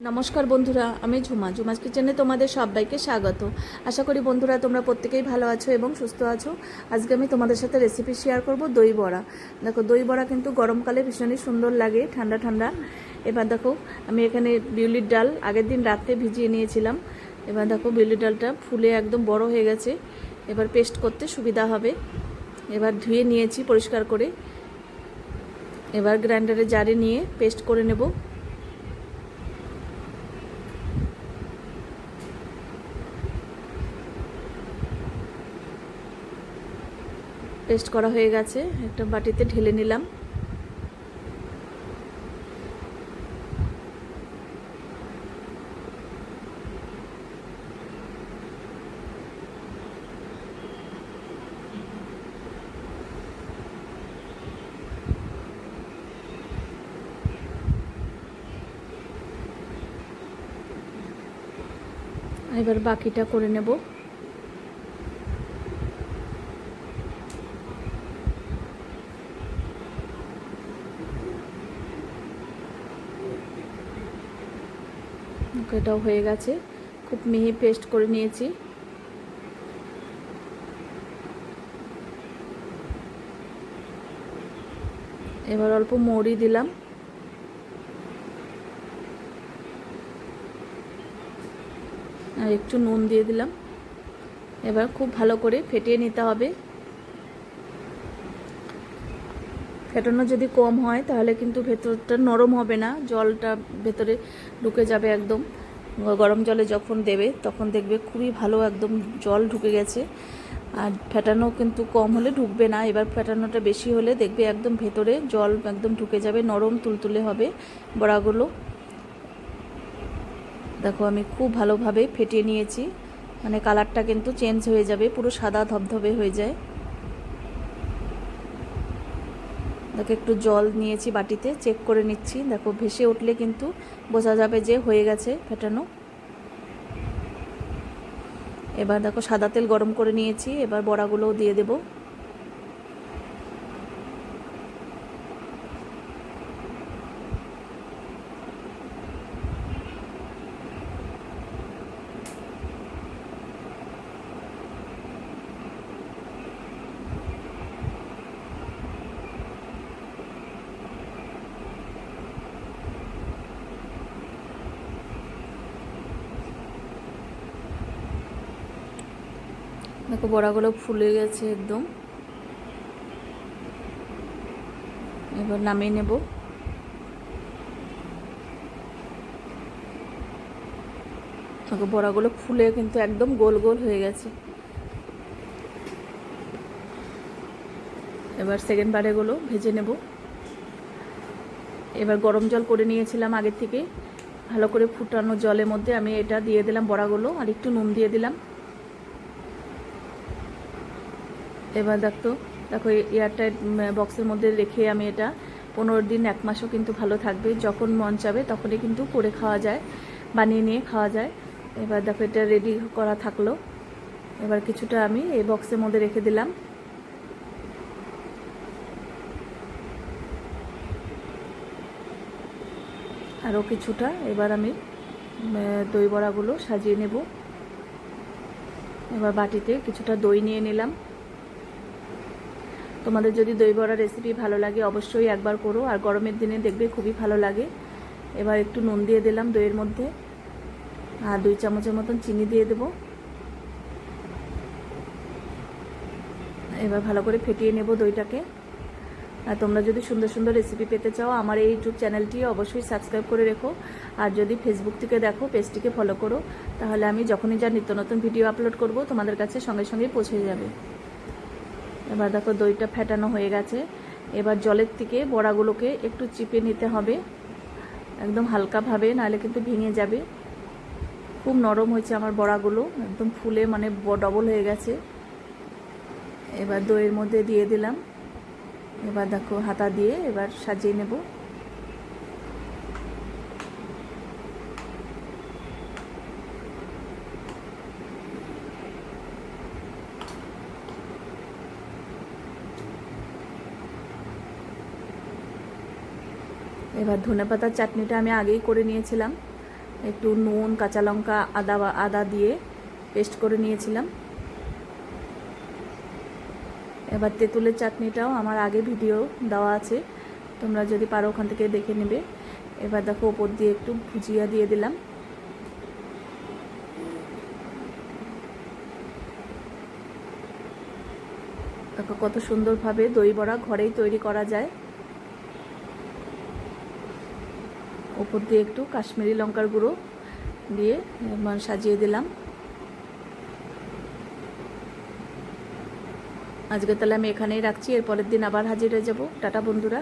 নমস্কার বন্ধুরা, আমি ঝুমা। ঝুমাস কিচেনে তোমাদের সবাইকে স্বাগত। আশা করি বন্ধুরা তোমরা প্রত্যেকেই ভালো আছো এবং সুস্থ আছো। আজকে আমি তোমাদের সাথে রেসিপি শেয়ার করব দই বড়া। দেখো, দই বড়া কিন্তু গরমকালে ভীষণই সুন্দর লাগে, ঠান্ডা ঠান্ডা। এবার দেখো, আমি এখানে বিউলির ডাল আগের দিন রাত্রে ভিজিয়ে নিয়েছিলাম। এবার দেখো, বিউলির ডালটা ফুলে একদম বড় হয়ে গেছে। এবার পেস্ট করতে সুবিধা হবে। এবার ধুয়ে নিয়েছি পরিষ্কার করে। এবার গ্রাইন্ডারে জারে নিয়ে পেস্ট করে নেব। পেস্ট করা হয়ে গেছে। একটা বাটিতে ঢেলে নিলাম। এবার বাকিটা করে নেব। এটাও হয়ে গেছে। খুব মিহি পেস্ট করে নিয়েছি। এবার অল্প মৌরি দিলাম। আর একটু নুন দিয়ে দিলাম। এবার খুব ভালো করে ফেটিয়ে নিতে হবে। ফেটানো যদি কম হয়, তাহলে কিন্তু ভেতরটা নরম হবে না, জলটা ভেতরে ঢুকে যাবে একদম। গরম জলে যখন দেবে, তখন দেখবে খুবই ভালো একদম জল ঢুকে গেছে। আর ফেটানো কিন্তু কম হলে ঢুকবে না, এবার ফেটানোটা বেশি হলে দেখবে একদম ভেতরে জল একদম ঢুকে যাবে, নরম তুলতুলে হবে বড়াগুলো। দেখো আমি খুব ভালোভাবে ফেটিয়ে নিয়েছি মানে কালারটা কিন্তু চেঞ্জ হয়ে যাবে, পুরো সাদা ধবধবে হয়ে যায়। দেখো, একটু জল নিয়েছি বাটিতে চেক করে নিচ্ছি। দেখো, ভেসে উঠলে কিন্তু বোঝা যাবে যে হয়ে গেছে ফেটানো। এবার দেখো, সাদা তেল গরম করে নিয়েছি, এবার বড়াগুলোও দিয়ে দেব। দেখো বড়াগুলো ফুলে গেছে একদম। এবার নামিয়ে নেব। দেখো বড়াগুলো ফুলে কিন্তু একদম গোল গোল হয়ে গেছে। এবার সেকেন্ড বারেগুলো ভেজে নেব। এবার গরম জল করে নিয়েছিলাম আগের থেকে। ভালো করে ফুটানো জলের মধ্যে আমি এটা দিয়ে দিলাম বড়াগুলো, আর একটু নুন দিয়ে দিলাম। এবার দেখতো দেখো এয়ারটাইট বক্সের মধ্যে রেখে আমি এটা পনেরো দিন, এক মাসও কিন্তু ভালো থাকবে। যখন মন চাবে তখনই কিন্তু করে খাওয়া যায়, বানিয়ে নিয়ে খাওয়া যায়। এবার দেখো, এটা রেডি করা থাকল। এবার কিছুটা আমি এই বক্সের মধ্যে রেখে দিলাম। আরও কিছুটা এবার আমি দই বড়াগুলো সাজিয়ে নেব। এবার বাটিতে কিছুটা দই নিয়ে নিলাম। তোমাদের যদি দই বড়া রেসিপি ভালো লাগে, অবশ্যই একবার করো। আর গরমের দিনে দেখবে খুবই ভালো লাগে। এবার একটু নুন দিয়ে দিলাম দইয়ের মধ্যে। আর দুই চামচের মতন চিনি দিয়ে দেব। এবার ভালো করে ফেটিয়ে নেব দইটাকে। আর তোমরা যদি সুন্দর সুন্দর রেসিপি পেতে চাও, আমার এই ইউটিউব চ্যানেলটি অবশ্যই সাবস্ক্রাইব করে রেখো। আর যদি ফেসবুক থেকে দেখো পেজটিকে ফলো করো, তাহলে আমি যখনই যা নিত্য নতুন ভিডিও আপলোড করব, তোমাদের কাছে সঙ্গে সঙ্গেই পৌঁছে যাবে। এবার দেখো দইটা ফেটানো হয়ে গেছে। এবার জলের থেকে বড়াগুলোকে একটু চিপে নিতে হবে। একদম হালকাভাবে, নাহলে কিন্তু ভেঙে যাবে। খুব নরম হয়েছে আমার বড়াগুলো, একদম ফুলে মানে ডবল হয়ে গেছে। এবার দইয়ের মধ্যে দিয়ে দিলাম। এবার দেখো হাতা দিয়ে এবার সাজিয়ে নেব। এবার ধনে পাতার চাটনিটা আমি আগেই করে নিয়েছিলাম। একটু নুন, কাঁচা লঙ্কা, আদা বা- আদা দিয়ে পেস্ট করে নিয়েছিলাম। এবার তেঁতুলের চাটনিটাও আমার আগে ভিডিও দেওয়া আছে। তোমরা যদি পারো ওখান থেকে দেখে নেবে। এবার দেখো ওপর দিয়ে একটু ভুজিয়া দিয়ে দিলাম। দেখো কত সুন্দরভাবে দই বড়া ঘরেই তৈরি করা যায়। ওপর দিয়ে একটু কাশ্মীরি লঙ্কার গুঁড়ো দিয়ে সাজিয়ে দিলাম। আজকে তাহলে আমি এখানেই রাখছি, এরপরের দিন আবার হাজির হয়ে যাব। টাটা বন্ধুরা।